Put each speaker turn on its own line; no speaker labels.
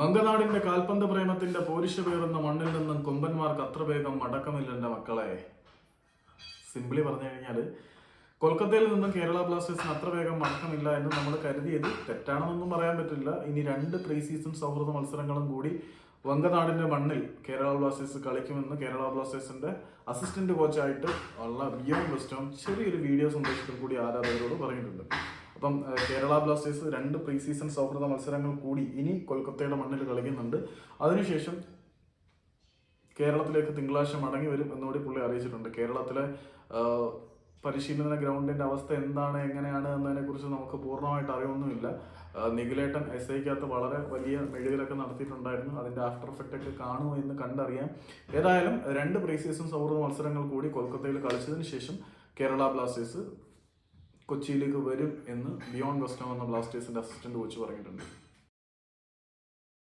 മംഗനാടിന്റെ കാൽപന്ത് പ്രേമത്തിന്റെ പോരിശ പേറുന്ന മണ്ണിൽ നിന്നും കൊമ്പന്മാർക്ക് അത്ര വേഗം മടക്കമില്ല എന്റെ മക്കളെ. സിംപിളി പറഞ്ഞു കഴിഞ്ഞാൽ കൊൽക്കത്തയിൽ നിന്നും കേരള ബ്ലാസ്റ്റേഴ്സിന് അത്ര വേഗം മടക്കമില്ല എന്ന് നമ്മൾ കരുതിയത്. തെറ്റാണെന്നൊന്നും പറയാൻ പറ്റില്ല. ഇനി രണ്ട് പ്രീ സീസൺ സൗഹൃദ മത്സരങ്ങളും കൂടി വങ്കനാടിന്റെ മണ്ണിൽ കേരള ബ്ലാസ്റ്റേഴ്സ് കളിക്കുമെന്ന് കേരള ബ്ലാസ്റ്റേഴ്സിന്റെ അസിസ്റ്റന്റ് കോച്ചായിട്ട് ഉള്ള ബിയോൺ ബെസ്റ്റോം ചെറിയൊരു വീഡിയോ സന്ദേശത്തിൽ കൂടി ആരാധകരോട് പറഞ്ഞിട്ടുണ്ട്. അപ്പം കേരള ബ്ലാസ്റ്റേഴ്സ് രണ്ട് പ്രീ സീസൺ സൗഹൃദ മത്സരങ്ങൾ കൂടി ഇനി കൊൽക്കത്തയുടെ മണ്ണിൽ കളിക്കുന്നുണ്ട്. അതിനുശേഷം കേരളത്തിലേക്ക് തിങ്കളാഴ്ച മടങ്ങി വരും എന്നുകൂടി പുള്ളി അറിയിച്ചിട്ടുണ്ട്. കേരളത്തിലെ പരിശീലന ഗ്രൗണ്ടിന്റെ അവസ്ഥ എന്താണ് എങ്ങനെയാണ് എന്നതിനെ കുറിച്ച് നമുക്ക് പൂർണമായിട്ട് അറിയൊന്നുമില്ല നിഖിലേട്ടൻ എസ് ഐക്കകത്ത് വളരെ വലിയ മെഴുകിലൊക്കെ നടത്തിയിട്ടുണ്ടായിരുന്നു. അതിന്റെ ആഫ്റ്റർ എഫക്റ്റ് ഒക്കെ കാണുമോ എന്ന് കണ്ടറിയാം. ഏതായാലും രണ്ട് പ്രീ സീസൺ സൗഹൃദ മത്സരങ്ങൾ കൂടി കൊൽക്കത്തയിൽ കളിച്ചതിന് ശേഷം കേരള ബ്ലാസ്റ്റേഴ്സ് കൊച്ചിയിലേക്ക് വരും എന്ന് ബിയോണ്ട് വെസ്റ്റേൺ എന്ന ബ്ലാസ്റ്റേഴ്സിന്റെ അസിസ്റ്റന്റ് കോച്ച് പറഞ്ഞിട്ടുണ്ട്.